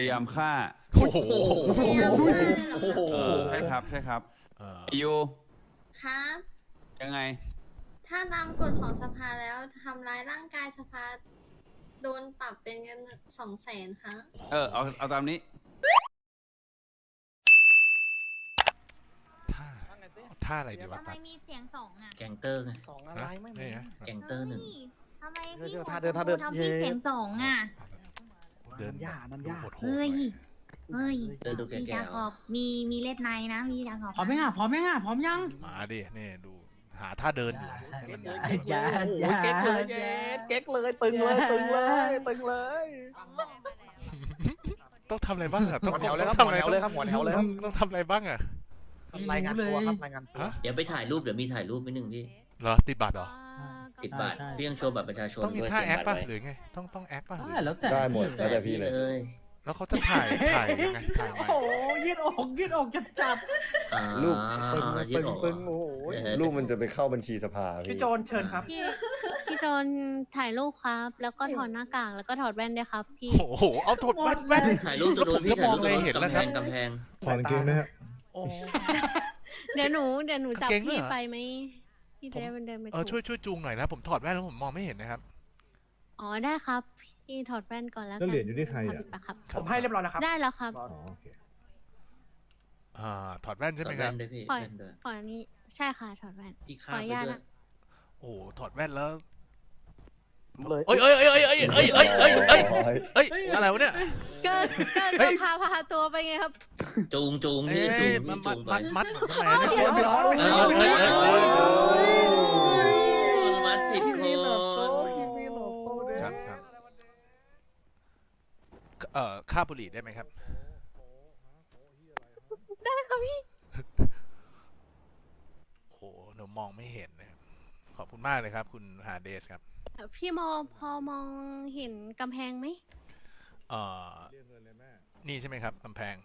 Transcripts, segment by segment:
พยายามฆ่าโอ้โหโอ้โหเออใช่ครับใช่ครับเออไอยูครับ ยังไง ถ้าตามกฎของสภาแล้วทำร้ายร่างกายสภา โดนปรับเป็นเงินสองแสนค่ะเออเอาเอาตามนี้ ท่าท่าอะไรดีวะทำไมตัดมีเสียงสองอะแกงเตอร์ไง สองอะไรไม่นี่มีฮะแกงเตอร์หนึ่งเฮ้ยทำไมเดี๋ยวพี่เดี๋ยวหัวท่าเดินท่าเดิน ทำพี่เย้เสียงสองอะ เดินน้ำยาน้ำยาโหดโหเฮ้ย เฮ้ยเดินดูแก่มีๆจาขอบมีมีเล็ดในนะมีจาขอบพร้อมยังอะพร้อมยังอะพร้อมยังมาดินี่ดูหาท่าเดินอยู่ให้มันอย่าอย่าเก๊กเลยเก๊กเก๊กเลยตึงเลยตึงเลยตึงเลยต้องทำอะไรบ้างอะต้องหัวแถวเลยครับต้องทำอะไรหัวแถวเลยครับหัวแถวเลยครับต้องต้องทำอะไรบ้างอะรายงานตัวครับรายงานตัวฮะเดี๋ยวไปถ่ายรูปเดี๋ยวมีถ่ายรูปนิดนึงพี่ เหรอติดบัตรเหรอ ติดบัตรพี่ยังโชว์บัตรประชาชนต้องมีด้วยท่าเขีแอยคนป่ะบัตรหรืไว้อไง ต้องต้องแอคป่ะหรือได้แล้วแต่ได้หมด แล้วแต่พี่เลยเลยแล้วเขาจะถ่ายถ่ายยังไงถ่ายโอ้ไงโหยืดอกยืดอกจัดจัดอ่ารูปตึงเลยยืตึดงออกตึงโอ้โหเออลูกมันจะไปเข้าบัญชีสภาพี่พี่โจนเชิญครับ พี่พี่โจนถ่ายรูปครับ แล้วก็ถอดหน้ากากแล้วก็ถอดแว่นด้วยครับ พี่ โอ้โหเอาถดแว่นแว่นถ่ายรูปตรงนู้นพี่แล้วผมจะถ่ายรูปตรงมองอะไรเห็นแล้วกำคแพรับงกำแพง ถอนเกงนะฮะ โอ้ เดี๋ยวหนูเดี๋ยวหนูจับเก่งด้วยพี่เหรอไปไหม พี่จะได้เดินไปเออถูกช่วยช่วยจูงหน่อยนะผมถอดแว่นแล้วผมมองไม่เห็นนะครับอ๋อได้ครับ พี่ถอดแว่นก่อนแล้วแล้วกันเหรียญอยู่ที่ใครอะถดปครับ ผมให้เรียบร้อยแล้วครับ ได้แล้วครับ อ๋อโอเค อ่าถอดแว่นใช่ไหมถอดคแว่รับนด้วยพี่ปล่อย แว่นด้วยขออันนี้ใช่ค่ะถอดแว่นที่ขข้าอมอนุไปญาตด้วยนะโอ้ถอดแว่นแล้ว เลยเอ้ยเอ้ยเอ้ยเอ้ยเอ้ยเอ้ยเอ้ยเอ้ยเอ้ยเฮ้ยเอ้ยอะไรวะเนี่ย ก็ก็เฮ้ก็ย พาพาตัวไปไงครับ จูงจูงเอ้พี่จูยงมัพี่ดจูมัดงไปมัดมัดทำไมเนี่ยเดี๋ยวเดี๋ยวเอ้ยเอ้ยเอ้ยมัดผิดคนครับครับ เอ่อค่าบุหรี่ได้ไหมครับ ได้ค่ะพี่ โอ้โหหนูมองไม่เห็นนะครับขอบคุณมากเลยครับ คุณฮาเดสครับ พี่มอพอมองเห็นกำแพงไหมเอ่อนี่ใช่ไหมครับกำแพง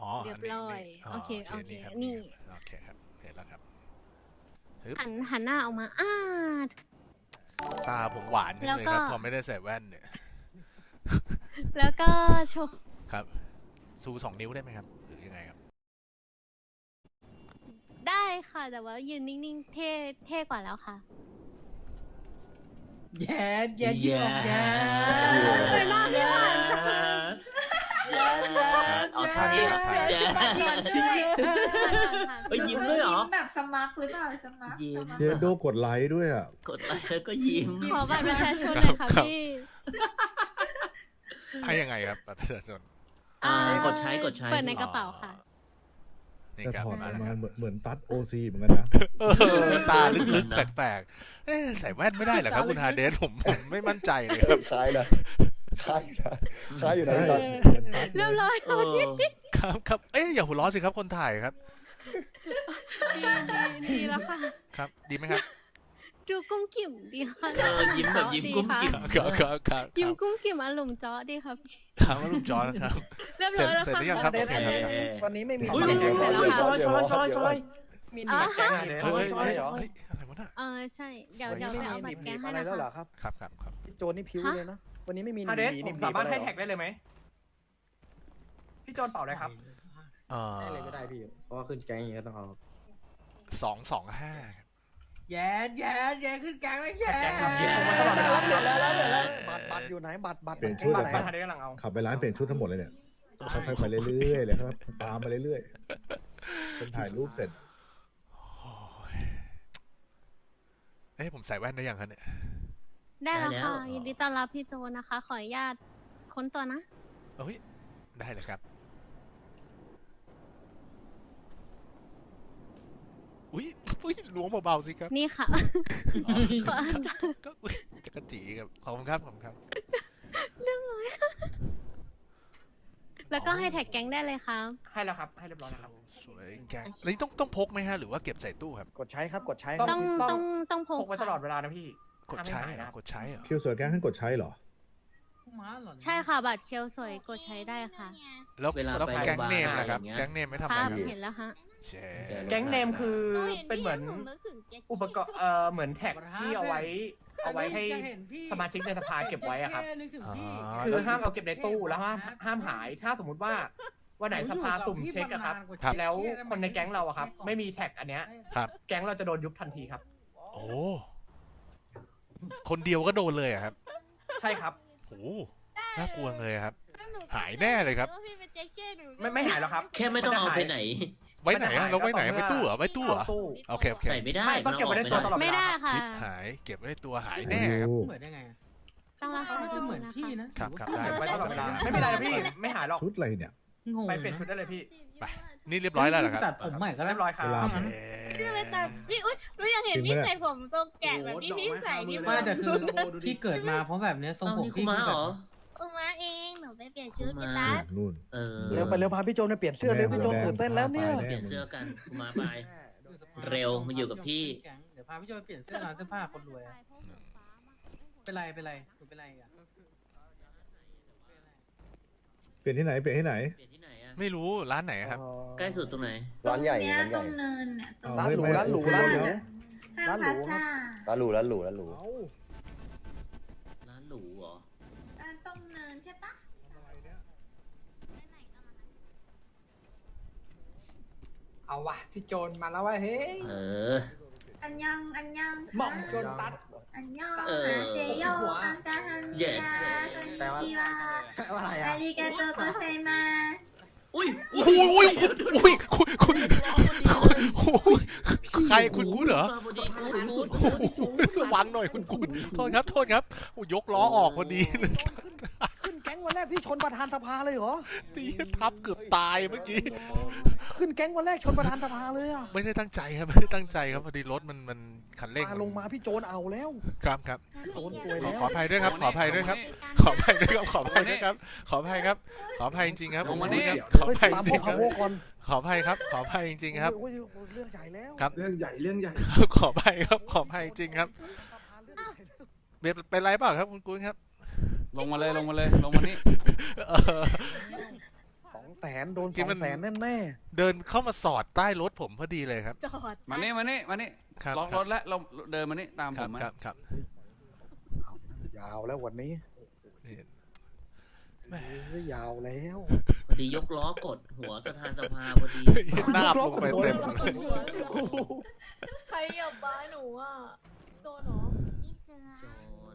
อ๋อเรียบนนี้ร้อยนี่โอเคโอเคครับนี่โอเคครับเห็นแล้วครับหันหันหน้าออกมาอ้าตาผมหวานจังแล้วเลยก็ครับ พอไม่ได้ใส่แว่นเนี่ย แล้วก็โชว์ครับ ซูสองนิ้วได้ไหมครับ หรือยังไงครับ ได้ค่ะ แต่ว่ายืนนิ่งๆ เท่เท่กว่าแล้วค่ะ แย่แย่ยืดอกแย่ไปหน้าไม่หวาน เอาท่านี้เหรอแย่เฮ้ยยิ้มด้วยเหรอ แบบสมัครหรือเปล่าสมัครยิ้มเจโดกดไลค์ด้วยอะ กดไลค์แล้วก็ยิ้ม ขอบัตรประชาชนหน่อยค่ะครับ พี่ให้ยังไงครับบัตรประชาชน อ่า กดใช้กดใช้ เปิดในกระเป๋าค่ะ นี่แต่ครับถอดอมาอกแล้วมาครับเหมือนเหมือนตัดโอซีเหมือนกันนะ เออตาลึกๆแปลกๆเอ๊ะใส่แว่นไม่ได้เหรอครับคุณฮาเดสผมผมไม่มั่นใจเลยครับ คล้ายนะคล้ายอยู่นะคล้ายอยู่นะใช่ตัดเรียบร้อยเออครับครับเอ๊ะอย่าหัวเราะสิครับคนถ่ายครับ ดีดีแล้วค่ะ ครับ ดีไหมครับ ดูกุ้มกิ่มดีค่ะเออยิ้มแบบยิ้มกุ้มกิ่มครับครับครับยิ้มกุ้มกิ่มอารมณ์เจาะดีครับพี่ครับว่าลุงจอนะครับ เรียบเสร็ร้จอยแล้วเสร็จค่ะหรือยังครับเดโอทเคครับครับวันนี้ไม่มีอุ๊ยเสร็จแล้วค่ะซอยซอยซอยซอยมีหนีบแกงเดเฮ้ยซเฮ้อยยซอย เฮ้ยอะไรวะน่ะเออใช่เดี๋ยวเดี๋ยวไม่ไปมีเอาหบันีตบรหแกนีงบให้อะไรนะแล้วเหรอคะครับครับครับครับพี่โจนี่พิ้วเลยนะวันนี้ไม่มีหนีบอาเดสหนีผบมหนีบสามารถอะให้ไเหอแท็กได้เลยไหมพี่โจนเป่าเลยครับ เอ่อได้เลยก็ได้พี่ เพราะว่าขึ้นแก๊งอย่างเงี้ยต้องเอาสองสองห้า แย่แย่แย่ขึ้นกลางแล้วแย่แย่มาตลอดแล้วเปลี่ยนแล้วแล้วเปลี่ยนแล้วบัตรบัตรอยู่ไหนบัตรบัตรเปลี่ยนชุดบัเลตยรคปรัระบธานได้กำลังเอาขับไปร้านเปลี่ยนชุดทั้งหมดเลยเนี่ยค่อยๆไปเรื่อยๆเลยครับตามไปเรื่อยๆจนถ่ายรูปเสร็จโอ้ยเอ้ยผมใส่แว่นได้ยังคะเนี่ยได้แล้วได้แล้วค่ะยินดีต้อนรับพี่โจนะคะ ขออนุญาตค้นตัวนะเอ้ยได้เลยครับอุ้ย อุ้ยล้วงเบาๆสิครับนี่ค่ะ ขอก็อุ๊ยจะกระจีครับขอบคุณครับขอบคุณครับ แล้วก็ให้แท็กแก๊งได้เลยครับ ให้แล้วครับ ให้เรียบร้อยแล้วครับ สวยแกแล้วนี่ต้องต้องพกไหมฮะหรือว่าเก็บใส่ตู้ครับ กดใช้ครับ กดใช้ ต้อง ต้องต้องพพกกไว้ตลอดค่ะเวลานะพี่กดใช้ห้ามให้หายเหรอนะครับกดใช้เหรอคิวสวยแก้งให้กดใช้เหรอใช่ค่ะ บัตรเคียวสวยกดใช้ได้ค่ะ แล้วเวลาแล้วไปแก๊งโรงพยาบาลเนมนะครับอย่างเงี้ย แก๊งเนมไม่ทำคอะไรรับอยู่เห็นแล้วฮะ เช่แก๊งเนมคือเป็นเหมือนอุปกรณ์เอ่อเหมือนแท็กที่เอาไว้ เอาไว้ให้จะเห็นพี่สมาชิกในสภาเก็บไว้อะครับแนึกถึงพี่คือห้ามเอาเก็บในตู้แล้วห้ามห้ามหายถ้าสมมติว่าวันไหนสภาสุ่มเช็คอะครับครับ แล้วคนในแก๊งเราอะครับ ไม่มีแท็กอันเนี้ยครับแก๊งเราจะโดนยุบทันทีครับ โอ้คนเดียวก็โดนเลยอะครับ ใช่ครับโอ้น่ากลัวเลยครับ หายแน่เลยครับ ไม่ไม่หายหรอกครับ แค่ไม่ต้องเอาไปไหน ไว้ไหนอะเราไว้ไหนไว้ตู้เหรอไว้ตู้เหรอเข้าตู้โอเคโอเคใส่ไม่ได้ไม่ต้องเก็บไว้ในตัวตลอดเวไม่ลาได้ครับค่ะชิปหายเก็บไว้ในตัวหายแน่ครับโอ้เหมือนได้ไงอะต้องราคามันจะเหมือนพี่นะครับครับเก็บไว้ตลอดเวลาไม่เป็นไรนะพี่ไม่หายหรอกชุดอะไรเนี่ยงงไปเปลี่ยนชุดได้เลยพี่ไป นี่เรียบร้อยแล้วเหรอครับตัดผมใหม่ก็ได้เรียบร้อยครับเวลางั้นเรื่องเลยแต่พี่อุ้ยหนูอยากเห็นพี่ใส่ผมทรงแกะแบบที่พี่ใส่นี่ไม่แต่คือพี่เกิดมาเพราะแบบเนี้ยทรงเอาผมนี่คุพี่มาคือเหแบรบ ออุมาเองหนูไปเปลี่ยนชุดอุไปมา ตัดนู่น เออ เร็วไปเร็วพาพี่โจนไปเปลี่ยนเสื้อเร็วพี่โจนตื่นเต้นแล้วเนี่ย เปลี่ยนเสื้อกันคุมาไป เร็วมาอยู่กับพี่ เดี๋ยวพาพี่โจไปเปลี่ยนเสื้อร้านเสื้อผ้าคนรวยอะเป็นไรเป็นไรหนูเป็นไรอะเปลี่ยนที่ไหน เปลี่ยนที่ไหนเปลี่ยนที่ไหนอะไม่รู้ร้านไหนครับ ใกล้สุดตรงไหน ร้านใหญ่เนี้ยร้านใหตรญ่งเนินเนี่ยตรงเอาร้านหรูไม่ร้านหรูไม่ร้านหรูห้างพลาซ่าร้านหรูร้านหรูร้านหรู เอา ร้านหรูเหรอ ร้านตรงเนินใช่ปะ เอาวะพี่โจนมาแล้วว่ะเฮ้ยเออ อันยังอันยังหม่องโจนตัด อันยังเอออาเซโยคัมซาฮันมิเย็ดยาคอนนิชิวาอะไรอาอะริกาโตโกไซมาสอุ้ยโอ้ยโอ้ยโอ้ยคุณคุณคุณคุณใครคุณกูดเหรอมาพอดีกูดโอ้โหระวังหน่อยคุณกูดโทษครับโทษครับโอ้ยกล้อออกพอดีขึ้นแก๊ง วันแรกพี่ชนประธานสภาเลยเหรอ ตีทับเกือบตายเมื่อกี้ ขึ้นแก๊งวันแรกชนประธานสภาเลยอะไม่ได้ตั้งใจครับไม่ได้ตั้งใจครับพอดีรถมันมันคันเร่งมาลงมาพี่โจนเอาแล้ว ครับครับโจนสวยขอแล้วขออภัยด้วยครับ ขออภัยด้วยครับ ขออภัยด้วยครับขออภัยด้วยครับ ขออภัยครับ ขออภัยจริงๆครับลงมานี่ ขออเฮ้ยภัยตามจพริวงกๆคพารับโวก่อนขออภัยครับ ขออภัยจริงๆครับ โอ้ยโอ้ยเรื่องใหญ่แล้วครับ เรื่องใหญ่เรื่องใหญ่ขออภัยครับขออภัยจริงครับเบียร์เป็นไรเปล่าครับคุณกุ้งครับ ลงมาเลยลงมาเลยลงมานี่ เออ สองแสนโดนกิสนอมันงแสนแน่เดินเข้ามาสอดใต้รถผมพอดีเลยครับ จอดมานี่มานี่มานี่ครับล็อกรถแล้วเราเดินมานี่ตามคผรับมมาครับครับๆยาวแล้ววันนี้นี่เฮ้ยยาวแล้วพอดียกล้อกดหัวประธานสภาพอดี หน้าบลงไปเต็มใครอย่าบ้าหนูอะโจนเหรอพี่เสือ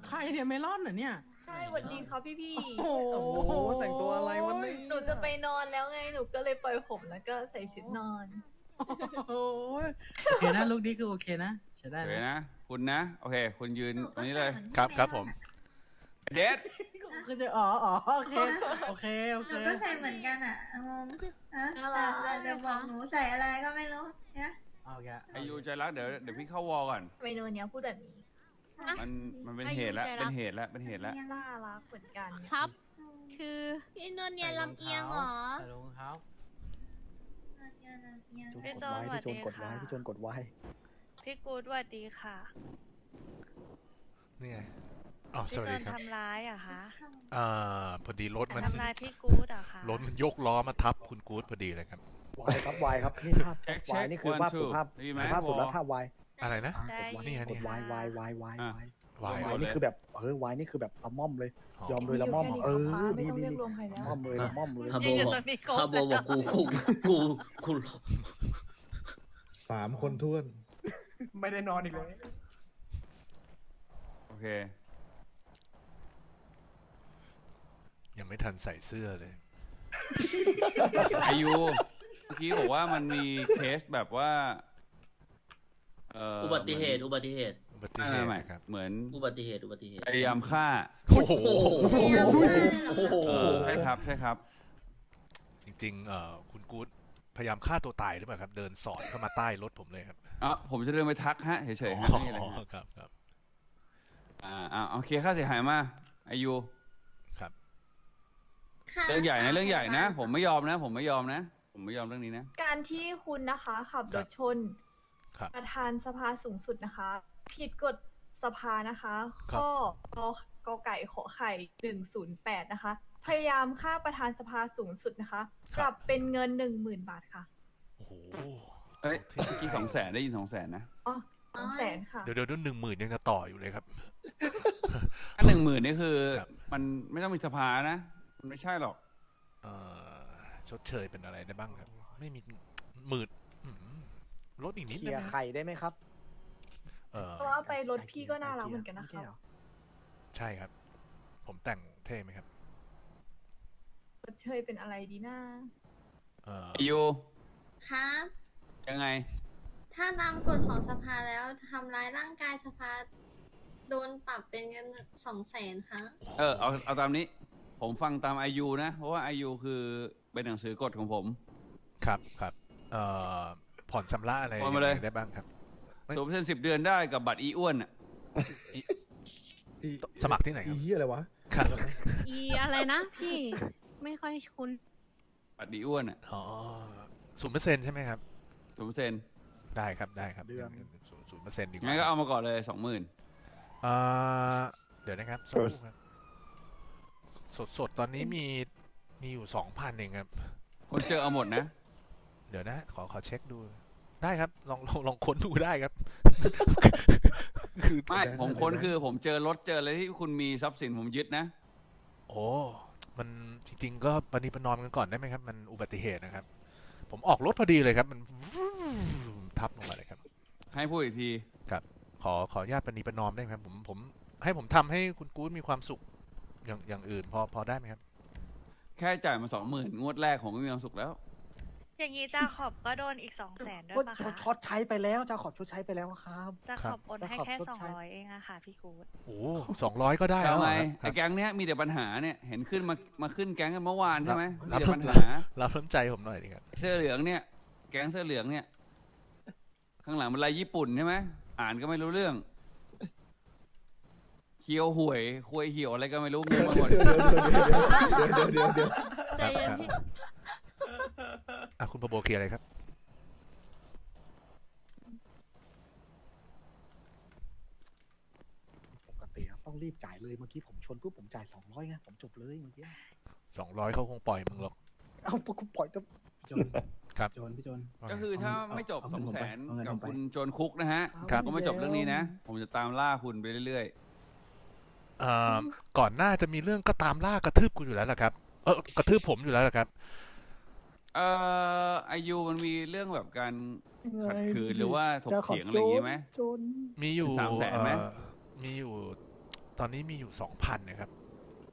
ใครเนี่ยเมลอนเหรอเนี่ย ใช่สวัสดีครับพี่พี่โอ้โอ้โหแต่งตัวอะไรวันนี้หนูจะไปนอนแล้วไงหนูก็เลยปล่อยผมแล้วก็ใส่ชุดนอนโหโอเคนะลูกนี้คือโอเคนะใช้ได้โอเคนะนะ คุณนะ โอเค คุณยืนตรงนี้เลย ครับครับผม เดดคือจะอ๋ออ๋อโอเคโอเคโอหเคนูก็ใส่เหมือนกันอะงงฮะแต่แต่แต่บอกหนูใส่อะไรก็ไม่รู้เนี่ยโอเคอายุใจรักเดี๋ยวเดี๋ยวพี่เข้าวอลก่อน เมนูเนี้ยพูดแบบนี้ มันมันเป็นเหตุแล้วเป็นเหตุแล้วเป็นเหตุแล้วน่ารักเหมือนกันครับ คือพี่นวลเนี่ยลำเอียงเหรอใส่รองเท้าพี่โจนพี่โจนกดไว้พี่โจนกดไว้พี่กูดสวัสดีค่ะนี่ไงอ๋อสวัสดีครับทำร้ายอะคะอ่าพอดีรถมันทำร้ายพี่กูดอะคะรถมันยกล้อมาทับคุณกู๊ดพอดีเลยครับวายครับวายครับนี่ภาพเช็ควายเช็คนี่คือ one ภาพ two สุภาพได้ยินไหมภาพสุดแล้ววอภาพวาย อะไรนะ อะได้กดวายนี่ไงนี่กไงดวายวายวายวายอะ วายวาย วายนี่คือแบบเออวายนี่คือแบบละม่อมเลยยอมเลยละม่อมเออนี่นี่นี่ละม่อมเลยละม่อมเลยพาโบบอกพาโบบอกกูกูกูกูสามคนท้วน ไม่ได้นอนอีกเลย โอเค ยังไม่ทันใส่เสื้อเลยอายุเมื่อกี้บอกว่ามันมีเคสแบบว่าเอ่ออุบัติเหตุอุบัติเหตุอุบัติไม่เหไม่ตุไม่นะครับ เหมือนอุบัติเหตุอุบัติเหตุพยายามฆ่าโอ้โห โอ้โหเออใช่ครับใช่ครับ จริงๆเอ่อคุณกู๊ดพยายามฆ่าตัวตายหรือเปล่าครับ เดินสอดเข้ามาใต้รถผมเลยครับอะผมจะเดินไปทักฮะเฉยๆฮะอ๋อไม่มีอะไรฮะครับครับ อ่าอ่าโอเคค่าเสียหายมาอายุครับเรื่องใหญ่นะเรื่องใหญ่นะ ผมไม่ยอมนะ ผมไม่ยอมนะ ผมไม่ยอมเรื่องนี้นะ การที่คุณนะคะขับรถชน ครับ ประธานสภาสูงสุดนะคะ ผิดกฎสภานะคะ ครับ ข้อกกอไก่ขอไข่หนึ่งศูนย์แปดนะคะ พยายามฆ่าประธานสภาสูงสุดนะคะปรับเป็นเงินหนึ่งหมื่นบาทค่ะโอ้โหเอ้ยเมื่อกี้สองแสนได้ยินสองแสนนะอ๋อสองแสนค่ะ เดี๋ยวเดี๋ยวหนึ่งหมื่นยังจะต่ออยู่เลยครับอันหนึ่งหมื่นนี่คือ ครับ มันไม่ต้องมีสภานะ มันไม่ใช่หรอก เอ่อชดเชยเป็นอะไรได้บ้างครับ ไม่มีหมื่นอืม ลดอีกนิดเคได้ลียไหมร์ไข่ได้ไหมครับเออเพราะว่าไปรถพี่ก็น่ารักเหมือนกันนะคะใช่ครับ ผมแต่งเท่ไหมครับรถเชยเป็นอะไรดีนะเอออายุครับ ยังไง ถ้าตามกฎของสภาแล้วทำร้ายร่างกายสภา โดนปรับเป็นเงินสองแสนค่ะ เออ เอา เอาตามนี้ ผมฟังตามอายุนะ เพราะว่าอายุคือเป็นหนังสือกฎของผม ครับครับเอ่อ ผ่อนชำระอะไรผ่อนมาเลยยังไงได้บ้างครับไม่สมเส้นสิบเดือนได้กับบัตรอีอ้วนอะสมัครที่ไหนครับอีอะไรวะครับอีอะไรนะพี่ไม่ค่อยคุ้นบัตรอีอ้วนอะอ๋อศูนย์เปอร์เซ็นต์ใช่ไหมครับสมเส้นได้ครับได้ครับเดือนศูนย์เปอร์เซ็นต์ดีกว่างั้นก็เอามาก่อนเลยสองหมื่นเอ่อเดี๋ยวนะครับสักครู่ครับสดสดๆตอนนี้มีมีอยู่สองพันเองครับ คนเจอเอาหมดนะ เดี๋ยวนะ ขอขอเช็คดู ได้ครับ ลองลองลองค้นดูได้ครับ คือไม่เดี๋ยวนะผมค้นเดี๋ยวนะคือผมเจอรถเจออะไรที่คุณมีทรัพย์สินผมยึดนะ โอ้มันจริง ๆ ก็ปณิประนอมกันก่อนได้ไหมครับ มันอุบัติเหตุนะครับ ผมออกรถพอดีเลยครับ มันทับลงมาเลยครับ ให้พูดอีกทีขอขออนุญาตปณิประนอมได้ไหมครับ ผมผม ให้ผมทำให้คุณกู๊ดมีความสุข อย่างอย่างอื่น พอพอได้ไหมครับ แค่จ่ายมาสองหมื่นงวดแรกผมก็มีความสุขแล้ว อย่างนี้จ้าขอบก็โดนอีกสองแสนด้วยก็ปะชคะดชดใช้ไปแล้วจะขอบชดใช้ไปแล้วครับจะขอบโอนให้ครับแค่ชดสองใช้ร้อยเองอะค่ะพี่กูดโอ้สองร้อยก็ได้แล้แล้ววไงเหรอคไอ้รับแก๊งเนี้ยมีแต่ปัญหาเนี่ยเห็นขึ้นมามาขึ้นแก๊งกันเมื่อวานใช่ไหมมีรับแต่ปัญหารับน้ำใจผมหน่อยดิครับเสื้อเหลืองเนี่ย แก๊งเสื้อเหลืองเนี่ย ข้างหลังเป็นลายญี่ปุ่นใช่ไหมอ่านก็ไม่รู้เรื่องเคียวหวยควยเหี่ยวอะไรก็ไม่รู้งงไปหมดเดี๋ยวเดี๋ยวเดี๋ยวเดี๋ยวใจเย็นพี่อะ คุณประโบเคลียร์อะไรครับ ปกติต้องรีบจ่ายเลยเมื่อกี้ผมชนปุ๊บผมจ่ายสองร้อยไงผมจบเลยเมื่อกี้สองร้อยเขาคงปล่อยมึงหรอก เอ้ากูปล่อยจะโจนครับโจนพี่โจน ก็คือถ้าไม่จบเอาสเงิองนผมแสไปนเอาเงินกับผมไป คุณโจนคุกนะฮะครับ ก็ไม่จบเรื่องนี้นะ ผมจะตามล่าคุณไปเรื่อยเอ่อก่อนหน้าจะมีเรื่องก็ตามล่ากระทืบกูอยู่แล้วล่ะครับ เออกระทืบผมอยู่แล้วล่ะครับๆ เอ่ออายุมันมีเรื่องแบบการขัดขืนหรือว่าถกเถียงอะไรอย่างงี้ไหม จน มีอยู่สามแสนไหม เอ่อมีอยู่ ตอนนี้มีอยู่สองพันนะครับ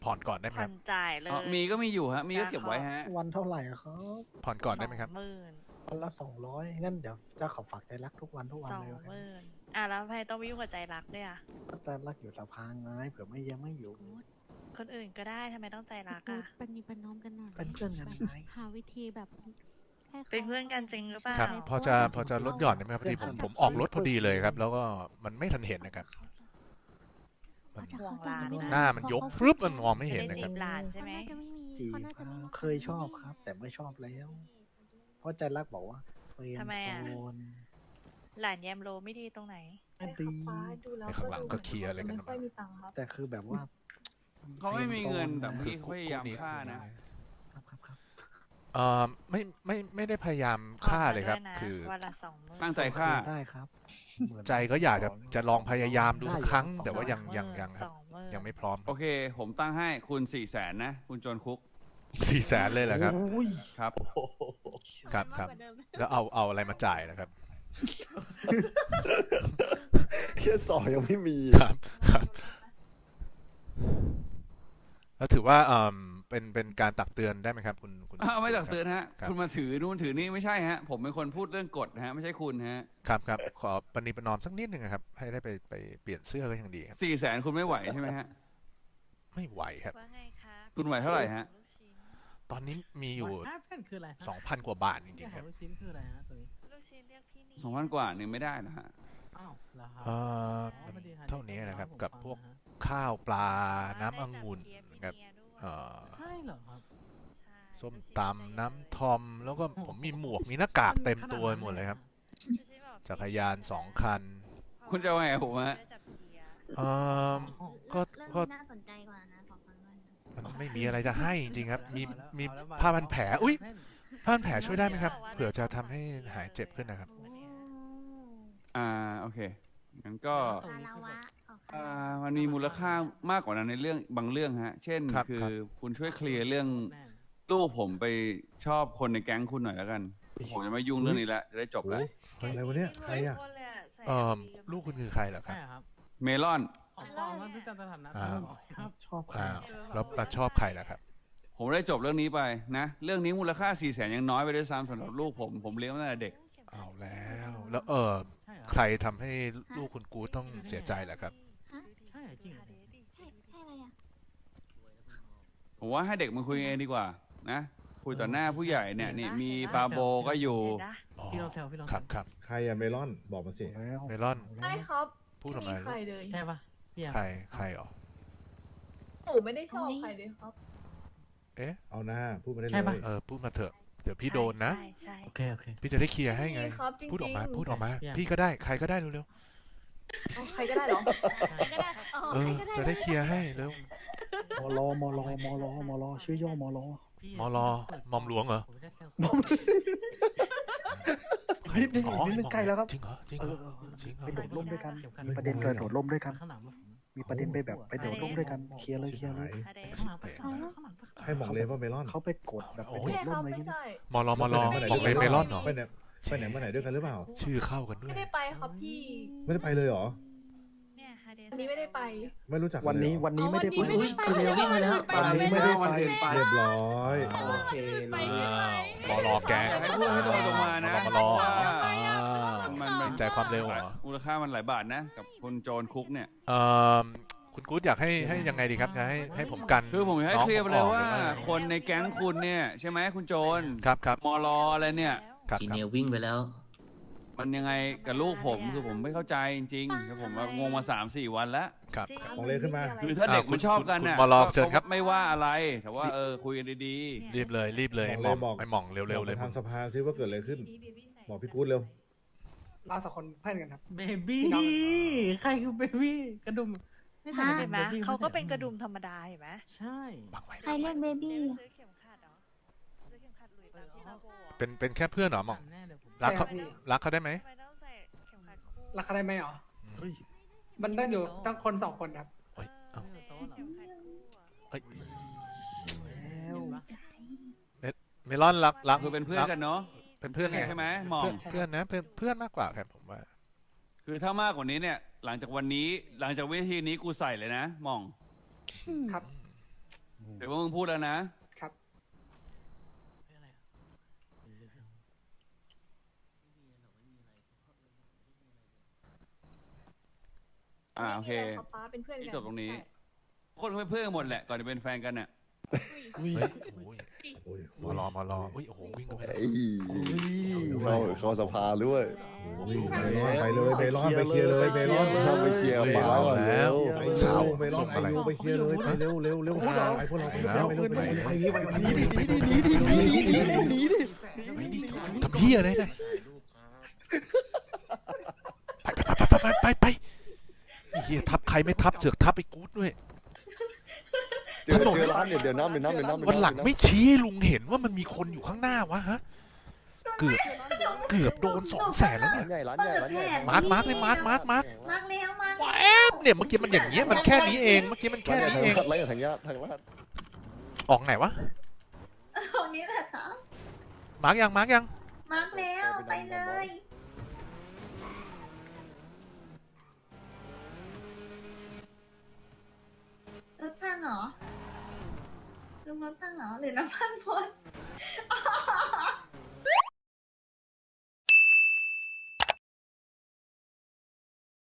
ผ่อนก่อนได้ไหมผ่คอรับนจ่ายเลย อ๋อมีก็มีอยู่ฮะ มีก็เก็บไว้ฮะ วันเท่าไหร่อะครับผ่อนก่อนได้ไหมครับ สองหมื่นวันละสองร้อยงั้นเดี๋ยวเจะขอฝากใจรักทุกวันทุกวันสองเลยหมื่นอะแล้วทำไมต้องวิ่งหัวใจรักด้วยอะก็ใจรักอยู่สภาไงเผื่อไม่ยังไม่อยู่ คนอื่นก็ได้ทำไมต้องใจรักอะเป็นมีเป็นน้องกันหน่อยเป็นเพื่อนกันไงหาวิธีแบบให้ขาเป็นเพื่อนกันจริงหรือเปล่าครับพอจะพอจะลดหย่อนได้ไหมครับพอดีผมผมออกรถพอดีเลยครับ แล้วก็มันไม่ทันเห็นนะครับมันเขาจะห่วงเข้าใจหลานไม่ได้หน้ามันยกฟรึบมันมองไม่เห็นไม่นะได้ครับจีบหลานใช่ไหมเขาน่าจะไม่มีจีบเขาน่าจะไม่มีเคยชอบครับ แต่ไม่ชอบแล้ว เพราะใจรักบอกว่าเฟรนทำไมอะโซนหลานแยมโลไม่ดีตรงไหนไม่ใช่ดีครับป้าดูแล้วไอ้ข้างหลังก็เคลียร์อะไรกันไม่ค่อยมีตังค์ครับแต่คือแบบว่า เขาไม่มีเงินแต่ฟรเมื่อโซกี้เขาพยายามฆ่านะครับครับครับเอ่อไม่ไม่ไม่ได้พยายามฆ่าเลยครับผ่อนมาด้วยนะคือ วันละสองหมื่นตั้งใจฆ่า ได้ครับเหมือนใจก็อยากจะจะลองพยายามดูได้สักอยู่ครั้งสองแต่ว่ายังสยังยังคสรับองหมื่นยังไม่พร้อมโอเค ผมตั้งให้คุณสี่แสนนะ คุณโจนคุกสี่แสนเลยเหรอครับ โอ้ยครับ ครับครับ แล้วเอาเอาอะไรมาจ่ายนะครับ แค่สอยังไม่มี ครับ ครับ แล้วถือว่าเอ่มเป็นเป็นการตักเตือนได้ไหมครับคุณคุณอ้าวไม่ตักเตือนฮะครับคุณมาถือนู่นถือนี่ไม่ใช่ฮะ ผมเป็นคนพูดเรื่องกฎฮะ ไม่ใช่คุณฮะครับครับขอปณิประนอมสักนิดหนึ่งครับ ให้ได้ไปไปเปลี่ยนเสื้อก็ยังดีครับสี่แสนคุณไม่ไหวใช่ไหมฮะ ไม่ไหวครับ ว่าไงครับคุณไหวเท่าไหร่ฮะ ลูกชิ้นตอนนี้มีอยู่แอปเปิลคืออะไรฮะสองพันกว่าบาทจแค่ริงๆขคอรับงลูกชิ้นคืออะไรฮะตัวนี้ลูกชิ้นเรียกพี่นี่สองพันกว่าเนี่ยไม่ได้นะฮะ อ้าวเหรอครับเอ่ออ๋อพอดีหเท่านี้นะครับผมกับฟังพวกนะฮะ ข้าวปลาได้น้ำจัอบงุ่นเกียร์พี่ครับเมียด้วยเอ่อใช่เหรอครับใช่ส้มลูกชิ้ตำน้ำทอม แล้วก็ผมมีหมวกมีหน้ากากเต็มตัวไปหมดเลยครับลูกชิ้นบอกจักรยานสองคัน คุณจะเอาไงกับผมฮะได้จับเกียร์เอ่อก็เรื่องก็ที่น่าสนใจกว่านะขอฟังด้วยนะมันไม่มีอะไรจะให้จริงๆครับ มีเอาแล้วมีเอาแล้วผ้าพันแผลอุ้ยเล่นผ้าพันแผลช่วยได้ไหมครับ เผื่อจะทำให้หายเจ็บขึ้นนะครับ อ่าโอเค งั้นก็ปลาลาวะออกอ่ามันมีมูลค่ามากกว่านั้นในเรื่องบางเรื่องฮะ เช่น ครับคือครับ คุณช่วยเคลียร์เรื่องลูกผมไปชอบคนในแก๊งคุณหน่อยแล้วกัน ผมจะไม่ยุ่งเรื่องนี้แล้วจะได้จบแล้วโอ้ยอะไรวะเนี่ยใครอะ เอ่อลูกคุณคือใครเหรอคใช่รับครับเมลอน ของปลอมมันคือการสถานะอ้าวครับ ชอบใครอ้าวแล้วมาชอบใครล่ะครับ ผมได้จบเรื่องนี้ไปนะ เรื่องนี้มูลค่าสี่แสนยังน้อยไปด้วยซ้ำสำหรับลูกผม ผมเลี้ยงมาตั้งแต่เด็ก เอาแล้ว แล้วเออ ใช่เหรอใครทำให้ลูกคุณกูดต้องเสียใจล่ะครับ ใช่เหรอจริงเหรอใช่ใช่อะไรอะ ผมว่าให้เด็กมาคุยเองดีกว่านะคุยต่อหน้าผู้ใหญ่เนี่ยนี่มีปาโบก็อยู่อ๋อพี่เราแซวพี่เราครับครับใครอะเมลอนบอกมาสิ แล้วเมลอนใช่ครับ พูดออกไม่มามีใครเลย ใช่ปะพี่อะใครใครอ๋อหนูไม่ได้ชอบใครเลยครับ เอ๊ะเอาหน้าพูดมาได้ใช่เลปะ ย เออพูดมาเถอะ เดี๋ยวพี่โดนนะโอเค โอเค พี่จะได้เคลียร์ให้ไงไม่มีครับจริงๆ พูดออกมา พูดออกมา พี่อะพี่ก็ได้ ใครก็ได้เร็วเอาใครก็ได้เหรอก็ได้อ๋อๆเออจะได้เคลียร์ให้เร็ว มอลอมอลอมอลอมอลอชื่อย่อมอลอพี่มอลอมอมหลวงเหรอ ผมไม่ได้แซวเฮ้ยนี่อ๋อนี่มันใกล้แล้วครับจริงเหรอ จริงเอเหรออเออจริงเหรอ ไปโดดร่มด้วยกันเข็มขัดมีประเด็นเกิดโดดร่มด้วยกัน ข้างหลังรถผ มมีประเด็นไปแบบไปโดดร่มด้วยกันเคลียร์เลยเคลียร์เลยข้างหลังไปข้างหลังข้างหลังใช่หมองเลป่ะเมลอนเขาไปกดแบบไปโอ้โดยดใช่ร่คมรับอะไรไม่เงี้ยใช่มอลอมอลอไปไหนบอกเลยเมลอนเหรอ ไปไหนไปไหนมาไหนด้วยกันหรือเปล่า ชื่อเข้ากันด้วไม่ยได้ไปครับพี่ ไม่ได้ไปเลยเหรอ เนี่ยฮาเดสวันนี้ไม่ได้ไป ไม่รู้จักกัวันนี้เลยเหรอวันนี้ไม่ได้อ๋อไปวันนี้ไม่ได้ไปคือเร็ววิ่งไปแล้ววันนี้ไม่ได้ไปวันอื่นไป เรียบร้อย โอเคเลยมอลอแก๊งอยากให้พูดให้ตรงไปตรงมานะ มอลอว่าอ่ามั นมันใจความเร็วเหรอมูลค่ามันหลายบาทนะ กับคุณโจรคุกเนี่ย เอ่อคุณกู๊ดอยากให้ให้ยังไงดีครับจะให้ให้ผมกันคือผมอยากให้น้งเคลียร์ไปเลยออกว่าหรือคนในแก๊งคุณเนี่ย ใช่ไหมคุณโจรครับครับมอลออะไรเนี่ย ครับจีครัเนบลวิ่งไปแล้ว มันยังไงกับลูกผมคือผมไม่เข้าใจจริงๆคือผมงงมาสามสี่วันแล้วครับมองเลขึ้นมา คือถ้าเด็กอ่าคุมันณชอบกันคุณน่ะมอลอเชิญครับก็ไม่ว่าอะไร แต่ว่าเออคุยกันดีรีบเลยรีบเลยบอกหเลยบอกม่องไอ้หม่องเร็วๆเลยบอกไปทางสภาซิว่าเกิดอะไรขึ้น บอกพี่กู๊ดเร็ว เราสองคนเพื่อนกันครับ เบบี้ ใครคือเบบี้กระดุมไม่ใช่เห็นไหม baby เขาก็เป็นกระดุมธรรมดาเห็นไหมใช่บังไว้ใครเรียกเบบี้ซื้อเข็มขัดเหรอซื้อเข็มขัดหลุยส์ตามที่ลาโบอะเป็นเป็นแค่เพื่อนเหรอหม่องแน่เดี๋ยวผมรักเขาใช่ครับรักเขาได้ไหมทำไมต้องใส่เข็มขัดคู่รักเขาได้ไหมอ๋อเฮ้ยมันได้อยู่ตั้งคนสองคนครับเอ้ยเอ้าเข็มขัดคู่อะเอ้ยแล้วเมลอนรักรักๆคือเป็นเพื่อนกันเนาะ เป็นเพื่อนไงใช่ไหมหมองเพื่อนเพื่อนนะเพื่อนเพื่อนมากกว่าครับผมว่า คือถ้ามากกว่านี้เนี่ย หลังจากวันนี้ หลังจากวิธีนี้กูใส่เลยนะหมอง ครับ เดี๋ยวว่ามึงพูดแล้วนะ ครับ อ่าโอเค ไม่มีะไรรับป้าเป็นเพื่อนที่กันจบตรงนี้ ใช่คนเขาเป็นเพื่อนกันหมดแหละก่อนจะเป็นแฟนกันน่ะ อุ้ยเฮ้ยโอ้ย โอ้ยมอรอมอรออุ้ยโอ้โหวิ่งเข้าไปเลยเข้าเข้าสภาด้วยเมลอนไปเลยเมลอนไปเคลียร์เลยเมลอนเข้าไปเคลียร์เฮ้ยหมาเอาก่อนแล้วไปสาวเมลอส่นงไออะไรยูไปเคลียร์เลยไปเร็วเร็วเร็วไอพวกเราไปแล้วไปเร็วไปเร็วไปเร็วไปดิไปดิหนีดิหนีดิหนีดิหนีดิไปดิทำเฮียอะไรเนี่ยไปไปไปไปไปไปไอ้เฮียทับใครไม่ทับเสือกทับไอ้กู๊ดด้วย เจอเจอร้านเดี๋ยวเดี๋ยวน้ำเดี๋ยวน้ำเดี๋ยวน้ำวันหลังไม่ชี้ให้ลุงเห็นว่ามันมีคนอยู่ข้างหน้าวะฮะ เกือบเกือบโดนสองแสนแล้วเนี่ย ร้านใหญ่ร้านใหญ่ร้านใหญ่มาร์คมาร์คเลยมาร์คมาร์คมาร์ค มาร์กแล้วมาร์กแวบเนี่ยเมื่อกี้มันอย่างเงี้ยมันแค่นี้เองเมื่อกี้มันแค่นี้เองไล่ทางญาติทางญาติออกไหนวะตรงนี้แหละค่ะมาร์คยังมาร์คยังมาร์กแล้วไปเลยรถพังเหรอ ลุงน้ำตั้งเหรอหรือน้ำพันพล